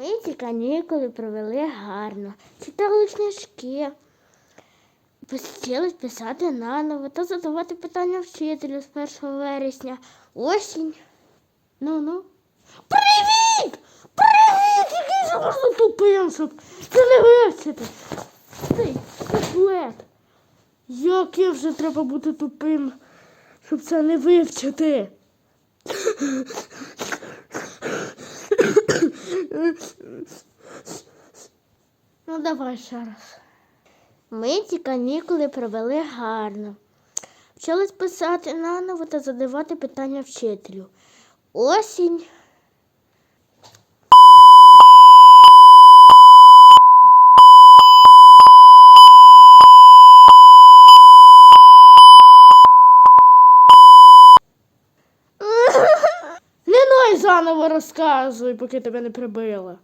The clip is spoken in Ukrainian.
Ми ці канікули провели гарно, читали книжки, посиділи писати наново та задавати питання вчителю з 1 вересня. Осінь. Ну ну. Привіт! Привіт! Який же можна тупим, щоб це не вивчити. Цей куплет. Яке вже треба бути тупим, щоб це не вивчити. Ну, давай ще раз. Ми ці канікули провели гарно. Вчились писати наново та задавати питання вчителю. Осінь. Не ной заново розказуй, поки тебе не прибила.